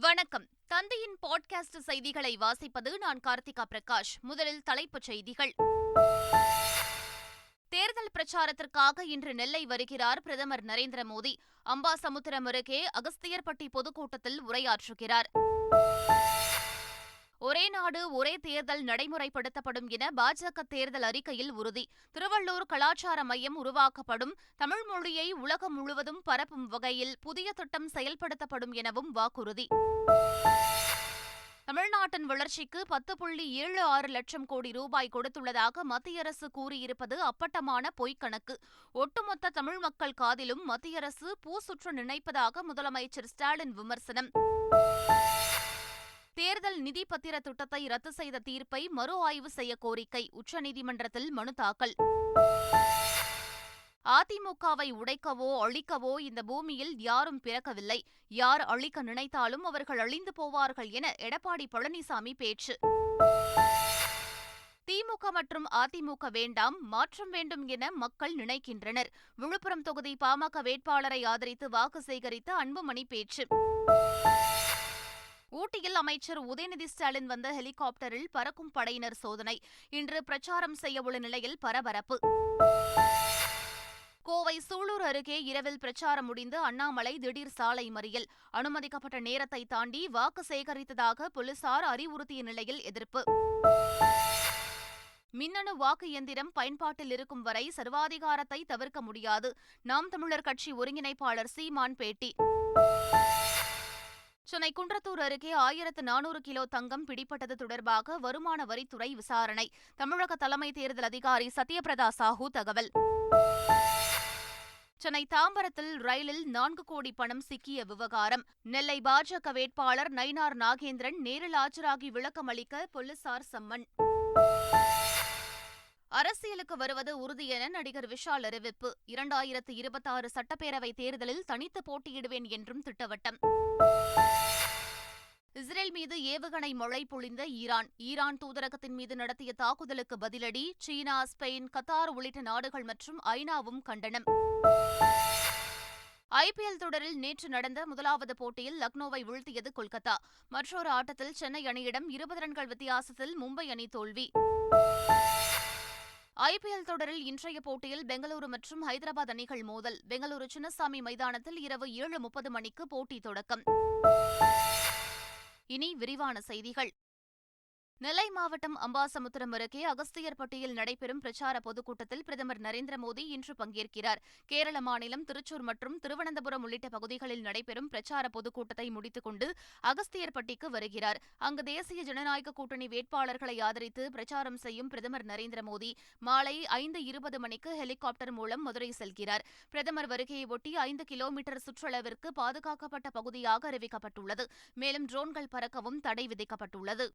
வணக்கம். தந்தையின் பாட்காஸ்ட் செய்திகளை வாசிப்பது நான் கார்த்திகா பிரகாஷ். முதலில் தலைப்புச் செய்திகள். தேர்தல் பிரச்சாரத்திற்காக இன்று நெல்லை வருகிறார் பிரதமர் நரேந்திர மோடி. அம்பாசமுத்திரம் அருகே அகஸ்தியர்பட்டி பொதுக்கூட்டத்தில் உரையாற்றுகிறார். ஒரே நாடு ஒரே தேர்தல் நடைமுறைப்படுத்தப்படும் என பாஜக தேர்தல் அறிக்கையில் உறுதி. திருவள்ளூர் கலாச்சார மையம் உருவாக்கப்படும். தமிழ் மொழியை உலகம் முழுவதும் பரப்பும் வகையில் புதிய திட்டம் செயல்படுத்தப்படும் எனவும் வாக்குறுதி. தமிழ்நாட்டின் வளர்ச்சிக்கு பத்து புள்ளி ஏழு ஆறு லட்சம் கோடி ரூபாய் கொடுத்துள்ளதாக மத்திய அரசு கூறியிருப்பது அப்பட்டமான பொய்க்கணக்கு ஒட்டுமொத்த தமிழ் மக்கள் காதிலும் மத்திய அரசு பூசுற்று நினைப்பதாக முதலமைச்சர் ஸ்டாலின் விமர்சனம். தேர்தல் நிதி பத்திர திட்டத்தை ரத்து செய்த தீர்ப்பை மறு ஆய்வு செய்ய கோரிக்கை உச்சநீதிமன்றத்தில் மனு தாக்கல். அதிமுகவை உடைக்கவோ அழிக்கவோ இந்த பூமியில் யாரும் பிறக்கவில்லை. யார் அழிக்க நினைத்தாலும் அவர்கள் அழிந்து போவார்கள் என எடப்பாடி பழனிசாமி பேச்சு. திமுக மற்றும் அதிமுக வேண்டாம் மாற்றம் வேண்டும் என மக்கள் நினைக்கின்றனர். விழுப்புரம் தொகுதி பாமக வேட்பாளரை ஆதரித்து வாக்கு சேகரித்த அன்புமணி பேச்சு. ஊட்டியில் அமைச்சர் உதயநிதி ஸ்டாலின் வந்த ஹெலிகாப்டரில் பறக்கும் படையினர் சோதனை. இன்று பிரச்சாரம் செய்யவுள்ள நிலையில் பரபரப்பு. கோவை சூலூர் அருகே இரவில் பிரச்சாரம் முடிந்து அண்ணாமலை திடீர் சாலை மறியல். அனுமதிக்கப்பட்ட நேரத்தை தாண்டி வாக்கு சேகரித்ததாக போலீசார் அறிவுறுத்திய நிலையில் எதிர்ப்பு. மின்னணு வாக்கு எந்திரம் பயன்பாட்டில் இருக்கும் வரை சர்வாதிகாரத்தை தவிர்க்க முடியாது. நாம் தமிழர் கட்சி ஒருங்கிணைப்பாளர் சீமான் பேட்டி சென்னை குன்றத்தூர் அருகே ஆயிரத்து நானூறு கிலோ தங்கம் பிடிப்பட்டது தொடர்பாக வருமான வரித்துறை விசாரணை. தமிழக தலைமை தேர்தல் அதிகாரி சத்யபிரதா சாஹூ தகவல். சென்னை தாம்பரத்தில் ரயிலில் நான்கு கோடி பணம் சிக்கிய விவகாரம். நெல்லை பாஜக வேட்பாளர் நயினார் நாகேந்திரன் நேரில் ஆஜராகி விளக்கம் அளிக்க போலீசார் சம்மன். அரசியலுக்கு வருவது உறுதி என நடிகர் விஷால் அறிவிப்பு. இரண்டாயிரத்து இருபத்தாறு சட்டப்பேரவை தேர்தலில் தனித்து போட்டியிடுவேன் என்றும் திட்டவட்டம். இஸ்ரேல் மீது ஏவுகணை மழை பொழிந்த ஈரான். ஈரான் தூதரகத்தின் மீது நடத்திய தாக்குதலுக்கு பதிலடி சீனா ஸ்பெயின் கத்தார் உள்ளிட்ட நாடுகள் மற்றும் ஐநாவும் கண்டனம். ஐபிஎல் தொடரில் நேற்று நடந்த முதலாவது போட்டியில் லக்னோவை வீழ்த்தியது கொல்கத்தா. மற்றொரு ஆட்டத்தில் சென்னை அணியிடம் இருபது ரன்கள் வித்தியாசத்தில் மும்பை அணி தோல்வி. ஐபிஎல் தொடரில் இன்றைய போட்டியில் பெங்களூரு மற்றும் ஹைதராபாத் அணிகள் மோதல். பெங்களூரு சின்னசாமி மைதானத்தில் இரவு ஏழு முப்பது மணிக்கு போட்டி தொடக்கம். இனி விரிவான செய்திகள். நெல்லை மாவட்டம் அம்பாசமுத்திரம் அருகே அகஸ்தியர்பட்டியில் நடைபெறும் பிரச்சார பொதுக்கூட்டத்தில் பிரதமர் நரேந்திர மோடி இன்று பங்கேற்கிறார். கேரள மாநிலம் திருச்சூர் மற்றும் திருவனந்தபுரம் உள்ளிட்ட பகுதிகளில் நடைபெறும் பிரச்சார பொதுக்கூட்டத்தை முடித்துக் கொண்டு அகஸ்தியர்பட்டிக்கு வருகிறார். அங்கு தேசிய ஜனநாயக கூட்டணி வேட்பாளர்களை ஆதரித்து பிரச்சாரம் செய்யும் பிரதமர் நரேந்திர மோடி மாலை ஐந்து இருபது மணிக்கு ஹெலிகாப்டர் மூலம் மதுரை செல்கிறார். பிரதமர் வருகையை ஒட்டி ஐந்து கிலோமீட்டர் சுற்றளவிற்கு பாதுகாக்கப்பட்ட பகுதியாக அறிவிக்கப்பட்டுள்ளது. மேலும் ட்ரோன்கள் பறக்கவும் தடை விதிக்கப்பட்டுள்ளது.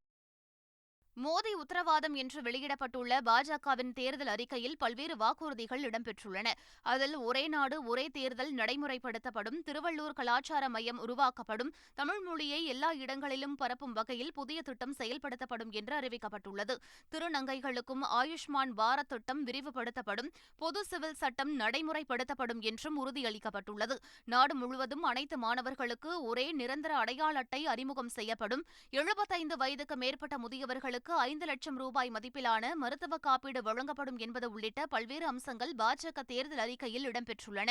மோடி உத்தரவாதம் என்று வெளியிடப்பட்டுள்ள பாஜகவின் தேர்தல் அறிக்கையில் பல்வேறு வாக்குறுதிகள் இடம்பெற்றுள்ளன. அதில் ஒரே நாடு ஒரே தேர்தல் நடைமுறைப்படுத்தப்படும் திருவள்ளூர் கலாச்சார மையம் உருவாக்கப்படும் தமிழ் மொழியை எல்லா இடங்களிலும் பரப்பும் வகையில் புதிய திட்டம் செயல்படுத்தப்படும் என்று அறிவிக்கப்பட்டுள்ளது. திருநங்கைகளுக்கும் ஆயுஷ்மான் பாரத் திட்டம் விரிவுபடுத்தப்படும் பொது சிவில் சட்டம் நடைமுறைப்படுத்தப்படும் என்றும் உறுதியளிக்கப்பட்டுள்ளது. நாடு முழுவதும் அனைத்து மாணவர்களுக்கு ஒரே நிரந்தர அடையாள அட்டை அறிமுகம் செய்யப்படும். எழுபத்தைந்து வயதுக்கு மேற்பட்ட முதியவர்களுக்கு மாணவர்களுக்கு ஐந்து லட்சம் ரூபாய் மதிப்பிலான மருத்துவ காப்பீடு வழங்கப்படும் என்பது உள்ளிட்ட பல்வேறு அம்சங்கள் பாஜக தேர்தல் அறிக்கையில் இடம்பெற்றுள்ளன.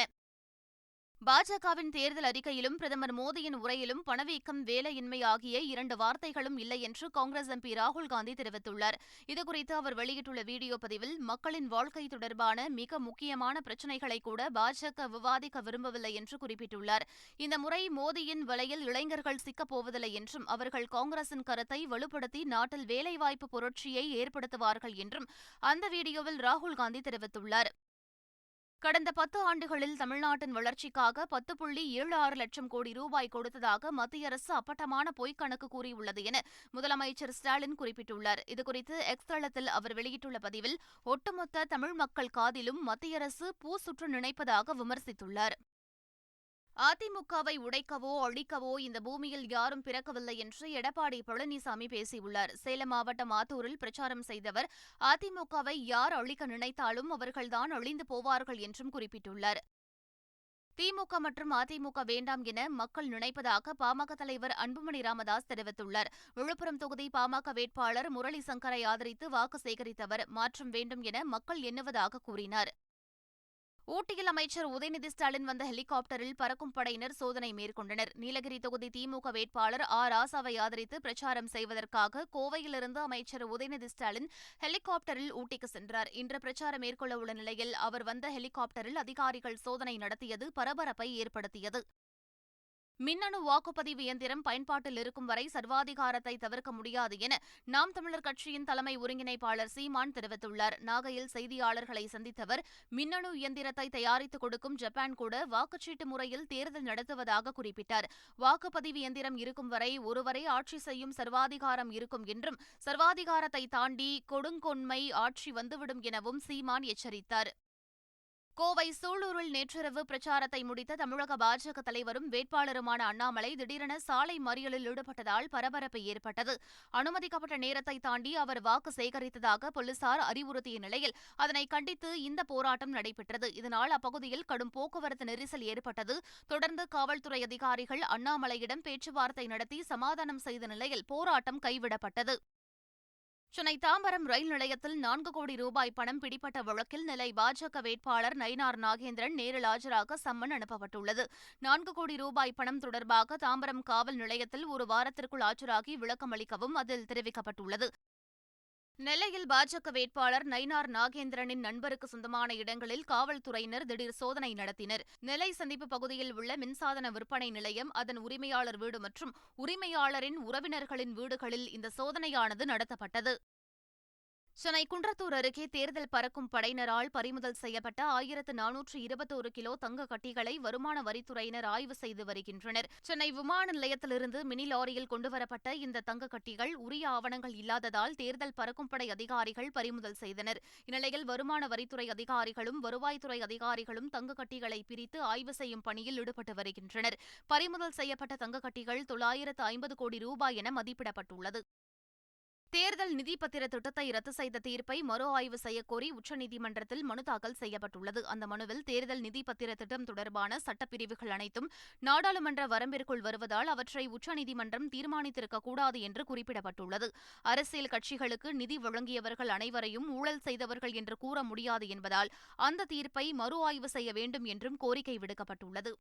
பாஜகவின் தேர்தல் அறிக்கையிலும் பிரதமர் மோடியின் உரையிலும் பணவீக்கம் வேலையின்மை ஆகிய இரண்டு வார்த்தைகளும் இல்லை என்று காங்கிரஸ் எம்பி ராகுல் காந்தி தெரிவித்துள்ளார். இதுகுறித்து அவர் வெளியிட்டுள்ள வீடியோ பதிவில் மக்களின் வாழ்க்கை தொடர்பான மிக முக்கியமான பிரச்சினைகளை கூட பாஜக விவாதிக்க விரும்பவில்லை என்று குறிப்பிட்டுள்ளார். இந்த முறை மோடியின் வலையில் இளைஞர்கள் சிக்கப்போவதில்லை என்றும் அவர்கள் காங்கிரசின் கருத்தை வலுப்படுத்தி நாட்டில் வேலைவாய்ப்பு புரட்சியை ஏற்படுத்துவார்கள் என்றும் அந்த வீடியோவில் ராகுல் காந்தி தெரிவித்துள்ளார். கடந்த பத்து ஆண்டுகளில் தமிழ்நாட்டின் வளர்ச்சிக்காக பத்து புள்ளி ஏழு ஆறு லட்சம் கோடி ரூபாய் கொடுத்ததாக மத்திய அரசு அப்பட்டமான பொய்க்கணக்கு கூறியுள்ளது என முதலமைச்சர் ஸ்டாலின் குறிப்பிட்டுள்ளார். இதுகுறித்து எக்ஸ் தளத்தில் அவர் வெளியிட்டுள்ள பதிவில் ஒட்டுமொத்த தமிழ் மக்கள் காதிலும் மத்திய அரசு பூ சுற்று நினைப்பதாக விமர்சித்துள்ளார். அதிமுகவை உடைக்கவோ அழிக்கவோ இந்த பூமியில் யாரும் பிறக்கவில்லை என்று எடப்பாடி பழனிசாமி பேசியுள்ளார். சேலம் மாவட்டம் ஆத்தூரில் பிரச்சாரம் செய்தவர் அதிமுகவை யார் அழிக்க நினைத்தாலும் அவர்கள்தான் அழிந்து போவார்கள் என்றும் குறிப்பிட்டுள்ளார். திமுக மற்றும் அதிமுக வேண்டாம் என மக்கள் நினைப்பதாக பாமக தலைவர் அன்புமணி ராமதாஸ் தெரிவித்துள்ளார். விழுப்புரம் தொகுதி பாமக வேட்பாளர் முரளி சங்கரை ஆதரித்து வாக்கு சேகரித்தவர் மாற்றம் வேண்டும் என மக்கள் எண்ணுவதாக கூறினார். ஊட்டியில் அமைச்சர் உதயநிதி ஸ்டாலின் வந்த ஹெலிகாப்டரில் பறக்கும் படையினர் சோதனை மேற்கொண்டனர். நீலகிரி தொகுதி திமுக வேட்பாளர் ஆ. ராசாவை ஆதரித்து பிரச்சாரம் செய்வதற்காக கோவையிலிருந்து அமைச்சர் உதயநிதி ஸ்டாலின் ஹெலிகாப்டரில் ஊட்டிக்கு சென்றார். இன்று பிரச்சாரம் மேற்கொள்ளவுள்ள நிலையில் அவர் வந்த ஹெலிகாப்டரில் அதிகாரிகள் சோதனை நடத்தியது பரபரப்பை ஏற்படுத்தியது. மின்னணு வாக்குப்பதிவு இயந்திரம் பயன்பாட்டில் இருக்கும் வரை சர்வாதிகாரத்தை தவிர்க்க முடியாது என நாம் தமிழர் கட்சியின் தலைமை ஒருங்கிணைப்பாளர் சீமான் தெரிவித்துள்ளார். நாகையில் செய்தியாளர்களை சந்தித்தவர் மின்னணு இயந்திரத்தை தயாரித்துக் கொடுக்கும் ஜப்பான் கூட வாக்குச்சீட்டு முறையில் தேர்தல் நடத்துவதாக குறிப்பிட்டார். வாக்குப்பதிவு இயந்திரம் இருக்கும் வரை ஒருவரை ஆட்சி செய்யும் சர்வாதிகாரம் இருக்கும் என்றும் சர்வாதிகாரத்தை தாண்டி கொடுங்கொன்மை ஆட்சி வந்துவிடும் எனவும் சீமான் எச்சரித்தார். கோவை சூலூரில் நேற்றிரவு பிரச்சாரத்தை முடித்த தமிழக பாஜக தலைவரும் வேட்பாளருமான அண்ணாமலை திடீரென சாலை மறியலில் ஈடுபட்டதால் பரபரப்பு ஏற்பட்டது. அனுமதிக்கப்பட்ட நேரத்தை தாண்டி அவர் வாக்கு சேகரித்ததாக போலீசார் அறிவுறுத்திய நிலையில் அதனை கண்டித்து இந்த போராட்டம் நடைபெற்றது. இதனால் அப்பகுதியில் கடும் போக்குவரத்து நெரிசல் ஏற்பட்டது. தொடர்ந்து காவல்துறை அதிகாரிகள் அண்ணாமலையிடம் பேச்சுவார்த்தை நடத்தி சமாதானம் செய்த நிலையில் போராட்டம் கைவிடப்பட்டது. சென்னை தாம்பரம் ரயில் நிலையத்தில் நான்கு கோடி ரூபாய் பணம் பிடிப்பட்ட வழக்கில் நிலை பாஜக வேட்பாளர் நயினார் நாகேந்திரன் நேரில் ஆஜராக சம்மன் அனுப்பப்பட்டுள்ளது. நான்கு கோடி ரூபாய் பணம் தொடர்பாக தாம்பரம் காவல் நிலையத்தில் ஒரு வாரத்திற்குள் ஆஜராகி விளக்கம் அளிக்கவும் அதில் தெரிவிக்கப்பட்டுள்ளது. நெல்லையில் பாஜக வேட்பாளர் நயினார் நாகேந்திரனின் நண்பருக்கு சொந்தமான இடங்களில் காவல்துறையினர் திடீர் சோதனை நடத்தினர். நெல்லை சந்திப்பு பகுதியில் உள்ள மின்சாதன விற்பனை நிலையம் அதன் உரிமையாளர் வீடு மற்றும் உரிமையாளரின் உறவினர்களின் வீடுகளில் இந்த சோதனையானது நடத்தப்பட்டது. சென்னை குன்றத்தூர் அருகே தேர்தல் பறக்கும் படையினரால் பறிமுதல் செய்யப்பட்ட ஆயிரத்து நானூற்று இருபத்தோரு கிலோ தங்க கட்டிகளை வருமான வரித்துறையினர் ஆய்வு செய்து வருகின்றனர். சென்னை விமான நிலையத்திலிருந்து மினி லாரியில் கொண்டுவரப்பட்ட இந்த தங்க கட்டிகள் உரிய ஆவணங்கள் இல்லாததால் தேர்தல் பறக்கும் படை அதிகாரிகள் பறிமுதல் செய்தனர். இந்நிலையில் வருமான வரித்துறை அதிகாரிகளும் வருவாய்த்துறை அதிகாரிகளும் தங்க கட்டிகளை பிரித்து ஆய்வு செய்யும் பணியில் ஈடுபட்டு வருகின்றனர். பறிமுதல் செய்யப்பட்ட தங்க கட்டிகள் தொள்ளாயிரத்து ஐம்பது கோடி ரூபாய் என மதிப்பிடப்பட்டுள்ளது. தேர்தல் நிதி பத்திர திட்டத்தை ரத்து செய்த தீர்ப்பை மறு ஆய்வு செய்யக்கோரி உச்சநீதிமன்றத்தில் மனு தாக்கல் செய்யப்பட்டுள்ளது. அந்த மனுவில் தேர்தல் நிதி பத்திர திட்டம் தொடர்பான சட்டப்பிரிவுகள் அனைத்தும் நாடாளுமன்ற வரம்பிற்குள் வருவதால் அவற்றை உச்சநீதிமன்றம் தீர்மானித்திருக்கக்கூடாது என்று குறிப்பிடப்பட்டுள்ளது. அரசியல் கட்சிகளுக்கு நிதி வழங்கியவர்கள் அனைவரையும் ஊழல் செய்தவர்கள் என்று கூற முடியாது என்பதால் அந்த தீர்ப்பை மறு ஆய்வு செய்ய வேண்டும் என்றும் கோரிக்கை விடுக்கப்பட்டுள்ளது.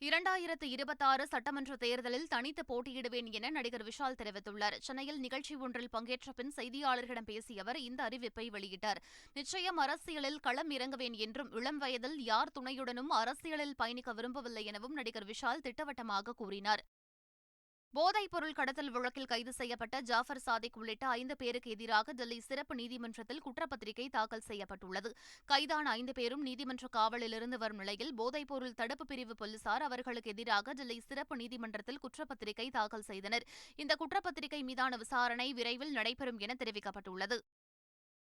இரண்டாயிரத்து இருபத்தாறு சட்டமன்ற தேர்தலில் தனித்து போட்டியிடுவேன் என நடிகர் விஷால் தெரிவித்துள்ளார். சென்னையில் நிகழ்ச்சி ஒன்றில் பங்கேற்ற பின் செய்தியாளர்களிடம் பேசிய அவர் இந்த அறிவிப்பை வெளியிட்டார். நிச்சயம் அரசியலில் களம் இறங்குவேன் என்றும் இளம் வயதில் யார் துணையுடனும் அரசியலில் பயணிக்க விரும்பவில்லை எனவும் நடிகர் விஷால் திட்டவட்டமாக கூறினார். போதைப் பொருள் கடத்தல் வழக்கில் கைது செய்யப்பட்ட ஜாஃபர் சாதிக் உள்ளிட்ட ஐந்து பேருக்கு எதிராக டெல்லி சிறப்பு நீதிமன்றத்தில் குற்றப்பத்திரிகை தாக்கல் செய்யப்பட்டுள்ளது. கைதான ஐந்து பேரும் நீதிமன்ற காவலிலிருந்து வரும் நிலையில் போதைப் பொருள் தடுப்பு பிரிவு போலீசார் அவர்களுக்கு எதிராக டெல்லி சிறப்பு நீதிமன்றத்தில் குற்றப்பத்திரிகை தாக்கல் செய்தனர். இந்த குற்றப்பத்திரிகை மீதான விசாரணை விரைவில் நடைபெறும் என தெரிவிக்கப்பட்டுள்ளது.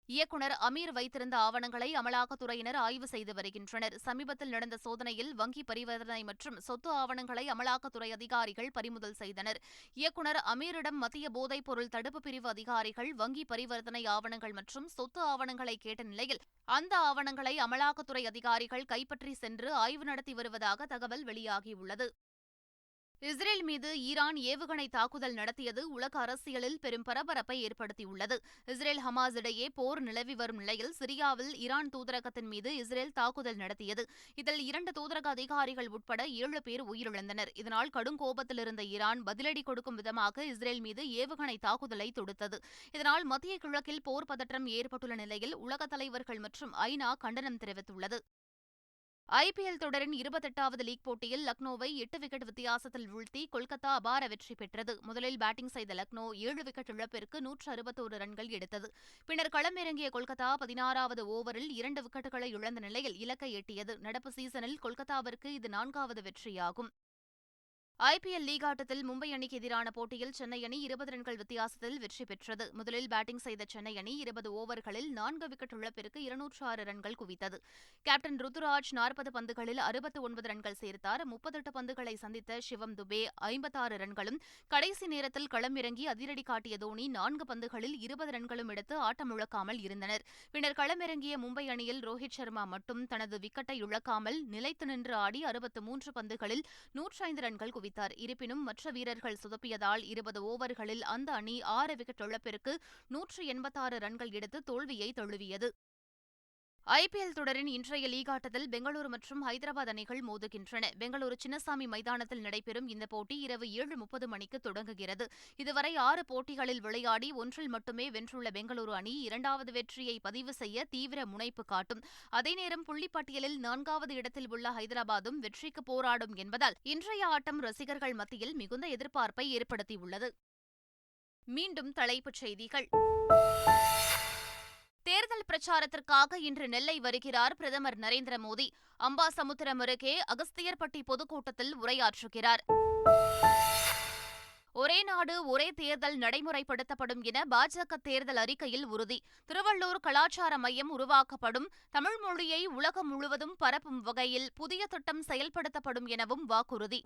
இயக்குநர் அமீர் வைத்திருந்த ஆவணங்களை அமலாக்கத்துறையினர் ஆய்வு செய்து வருகின்றனர். சமீபத்தில் நடந்த சோதனையில் வங்கி பரிவர்த்தனை மற்றும் சொத்து ஆவணங்களை அமலாக்கத்துறை அதிகாரிகள் பறிமுதல் செய்தனர். இயக்குநர் அமீரிடம் மத்திய போதைப் பொருள் தடுப்பு பிரிவு அதிகாரிகள் வங்கி பரிவர்த்தனை ஆவணங்கள் மற்றும் சொத்து ஆவணங்களை கேட்ட நிலையில் அந்த ஆவணங்களை அமலாக்கத்துறை அதிகாரிகள் கைப்பற்றி சென்று ஆய்வு நடத்தி வருவதாக தகவல் வெளியாகியுள்ளது. இஸ்ரேல் மீது ஈரான் ஏவுகணை தாக்குதல் நடத்தியது உலக அரசியலில் பெரும் பரபரப்பை ஏற்படுத்தியுள்ளது. இஸ்ரேல் ஹமாஸ் இடையே போர் நிலவி வரும் நிலையில் சிரியாவில் ஈரான் தூதரகத்தின் மீது இஸ்ரேல் தாக்குதல் நடத்தியது. இதில் இரண்டு தூதரக அதிகாரிகள் உட்பட ஏழு பேர் உயிரிழந்தனர். இதனால் கடும் கோபத்தில் இருந்த ஈரான் பதிலடி கொடுக்கும் விதமாக இஸ்ரேல் மீது ஏவுகணை தாக்குதலை தொடுத்தது. இதனால் மத்திய கிழக்கில் போர் பதற்றம் ஏற்பட்டுள்ள நிலையில் உலக தலைவர்கள் மற்றும் ஐநா கண்டனம் தெரிவித்துள்ளது. ஐபிஎல் தொடரின் இருபத்தெட்டாவது லீக் போட்டியில் லக்னோவை எட்டு விக்கெட் வித்தியாசத்தில் வீழ்த்தி கொல்கத்தா அபார வெற்றி பெற்றது. முதலில் பேட்டிங் செய்த லக்னோ ஏழு விக்கெட் இழப்பிற்கு நூற்று அறுபத்தோரு ரன்கள் எடுத்தது. பின்னர் களமிறங்கிய கொல்கத்தா பதினாறாவது ஓவரில் இரண்டு விக்கெட்டுகளை இழந்த நிலையில் இலக்கை எட்டியது. நடப்பு சீசனில் கொல்கத்தாவிற்கு இது நான்காவது வெற்றியாகும். ஐபிஎல் லீக் ஆட்டத்தில் மும்பை அணிக்கு எதிரான போட்டியில் சென்னை அணி இருபது ரன்கள் வித்தியாசத்தில் வெற்றி பெற்றது. முதலில் பேட்டிங் செய்த சென்னை அணி இருபது ஓவர்களில் நான்கு விக்கெட் இழப்பிற்கு இருநூற்று ஆறு ரன்கள் குவித்தது. கேப்டன் ருத்துராஜ் நாற்பது பந்துகளில் அறுபத்து ஒன்பது ரன்கள் சேர்த்தார். முப்பத்தெட்டு பந்துகளை சந்தித்த சிவம் துபே ஐம்பத்தாறு ரன்களும் கடைசி நேரத்தில் களமிறங்கி அதிரடி காட்டிய தோனி நான்கு பந்துகளில் இருபது ரன்களும் எடுத்து ஆட்டமிழக்காமல் இருந்தனர். பின்னர் களமிறங்கிய மும்பை அணியில் ரோஹித் சர்மா மட்டும் தனது விக்கெட்டை இழக்காமல் நிலைத்து நின்று ஆடி அறுபத்து மூன்று பந்துகளில் நூற்றி ஐந்து ரன்கள் குவித்தார் இருப்பினும் மற்ற வீரர்கள் சுதப்பியதால் இருபது ஓவர்களில் அந்த அணி ஆறு விக்கெட் இழப்பிற்கு நூற்று எண்பத்தாறு ரன்கள் எடுத்து தோல்வியை தழுவியது. ஐபிஎல் தொடரின் இன்றைய லீக் ஆட்டத்தில் பெங்களூரு மற்றும் ஹைதராபாத் அணிகள் மோதுகின்றன. பெங்களூரு சின்னசாமி மைதானத்தில் நடைபெறும் இந்த போட்டி இரவு ஏழு முப்பது மணிக்கு தொடங்குகிறது. இதுவரை ஆறு போட்டிகளில் விளையாடி ஒன்றில் மட்டுமே வென்றுள்ள பெங்களூரு அணி இரண்டாவது வெற்றியை பதிவு செய்ய தீவிர முனைப்பு காட்டும். அதே நேரம் புள்ளிப்பட்டியலில் நான்காவது இடத்தில் உள்ள ஹைதராபாத்தும் வெற்றிக்கு போராடும் என்பதால் இன்றைய ஆட்டம் ரசிகர்கள் மத்தியில் மிகுந்த எதிர்பார்ப்பை ஏற்படுத்தியுள்ளது. மீண்டும் தலைப்புச் செய்திகள். தேர்தல் பிரச்சாரத்திற்காக இன்று நெல்லை வருகிறார் பிரதமர் நரேந்திர மோடி. அம்பாசமுத்திரம் அருகே அகஸ்தியர்பட்டி பொதுக்கூட்டத்தில் உரையாற்றுகிறார். ஒரே நாடு ஒரே தேர்தல் நடைமுறைப்படுத்தப்படும் என பாஜக தேர்தல் அறிக்கையில் உறுதி. திருவள்ளூர் கலாச்சார மையம் உருவாக்கப்படும். தமிழ் மொழியை உலகம் முழுவதும் பரப்பும் வகையில் புதிய திட்டம் செயல்படுத்தப்படும் எனவும் வாக்குறுதி.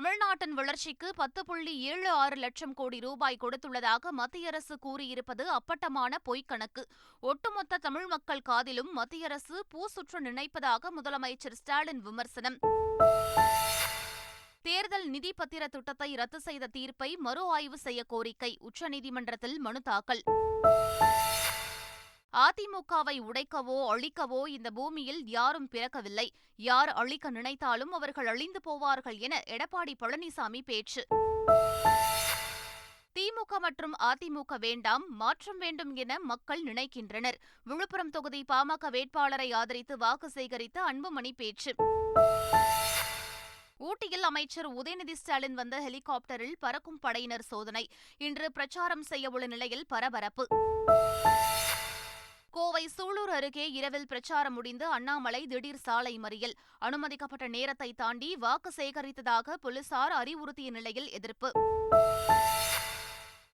தமிழ்நாட்டின் வளர்ச்சிக்கு பத்து புள்ளி ஏழு ஆறு லட்சம் கோடி ரூபாய் கொடுத்துள்ளதாக மத்திய அரசு கூறியிருப்பது அப்பட்டமான பொய்க்கணக்கு ஒட்டுமொத்த தமிழ் மக்கள் காதிலும் மத்திய அரசு பூசுற்று நினைப்பதாக முதலமைச்சர் ஸ்டாலின் விமர்சனம். தேர்தல் நிதி பத்திர திட்டத்தை ரத்து செய்த தீர்ப்பை மறு ஆய்வு செய்ய கோரிக்கை உச்சநீதிமன்றத்தில் மனு தாக்கல். அதிமுகவை உடைக்கவோ அழிக்கவோ இந்த பூமியில் யாரும் பிறக்கவில்லை. யார் அழிக்க நினைத்தாலும் அவர்கள் அழிந்து போவார்கள் என எடப்பாடி பழனிசாமி பேச்சு. திமுக மற்றும் அதிமுக வேண்டாம் மாற்றம் வேண்டும் என மக்கள் நினைக்கின்றனர். விழுப்புரம் தொகுதி பாமக வேட்பாளரை ஆதரித்து வாக்கு சேகரித்த அன்புமணி பேச்சு. ஊட்டியில் அமைச்சர் உதயநிதி ஸ்டாலின் வந்த ஹெலிகாப்டரில் பறக்கும் படையினர் சோதனை. இன்று பிரச்சாரம் செய்யவுள்ள நிலையில் பரபரப்பு. கோவை சூலூர் அருகே இரவில் பிரச்சாரம் முடிந்து அண்ணாமலை திடீர் சாலை மறியல். அனுமதிக்கப்பட்ட நேரத்தை தாண்டி வாக்கு சேகரித்ததாக போலீசார் அறிவுறுத்திய நிலையில் எதிர்ப்பு.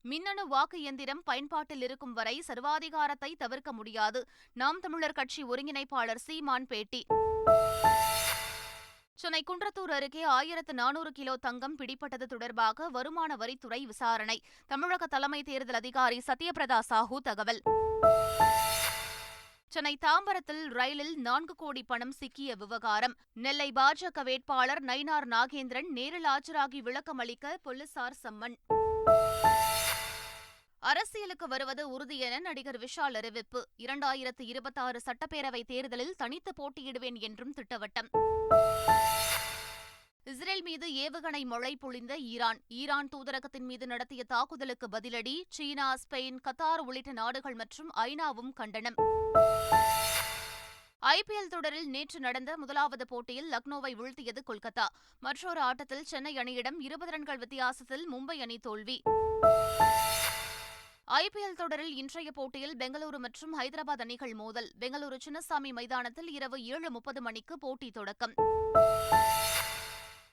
மின்னணு வாக்கு இயந்திரம் பயன்பாட்டில் இருக்கும் வரை சர்வாதிகாரத்தை தவிர்க்க முடியாது. நாம் தமிழர் கட்சி ஒருங்கிணைப்பாளர் சீமான் பேட்டி. சென்னை குன்றத்தூர் அருகே ஆயிரத்து நானூறு கிலோ தங்கம் பிடிப்பட்டது தொடர்பாக வருமான வரித்துறை விசாரணை. தமிழக தலைமை தேர்தல் அதிகாரி சத்யபிரதா சாஹூ தகவல். சென்னை தாம்பரத்தில் ரயிலில் நான்கு கோடி பணம் சிக்கிய விவகாரம். நெல்லை பாஜக வேட்பாளர் நயினார் நாகேந்திரன் நேரில் ஆஜராகி விளக்கம் அளிக்க போலீசார் சம்மன். அரசியலுக்கு வருவது உறுதி என நடிகர் விஷால் அறிவிப்பு. இரண்டாயிரத்து இருபத்தாறு சட்டப்பேரவை தேர்தலில் தனித்து போட்டியிடுவேன் என்றும் திட்டவட்டம். இஸ்ரேல் மீது ஏவுகணை மழை பொழிந்த ஈரான். ஈரான் தூதரகத்தின் மீது நடத்திய தாக்குதலுக்கு பதிலடி சீனா ஸ்பெயின் கத்தார் உள்ளிட்ட நாடுகள் மற்றும் ஐநாவும் கண்டனம். ஐபிஎல் தொடரில் நேற்று நடந்த முதலாவது போட்டியில் லக்னோவை வீழ்த்தியது கொல்கத்தா. மற்றொரு ஆட்டத்தில் சென்னை அணியிடம் இருபது ரன்கள் வித்தியாசத்தில் மும்பை அணி தோல்வி. ஐபிஎல் தொடரில் இன்றைய போட்டியில் பெங்களூரு மற்றும் ஹைதராபாத் அணிகள் மோதல். பெங்களூரு சின்னசாமி மைதானத்தில் இரவு ஏழு முப்பது மணிக்கு போட்டி தொடக்கம்.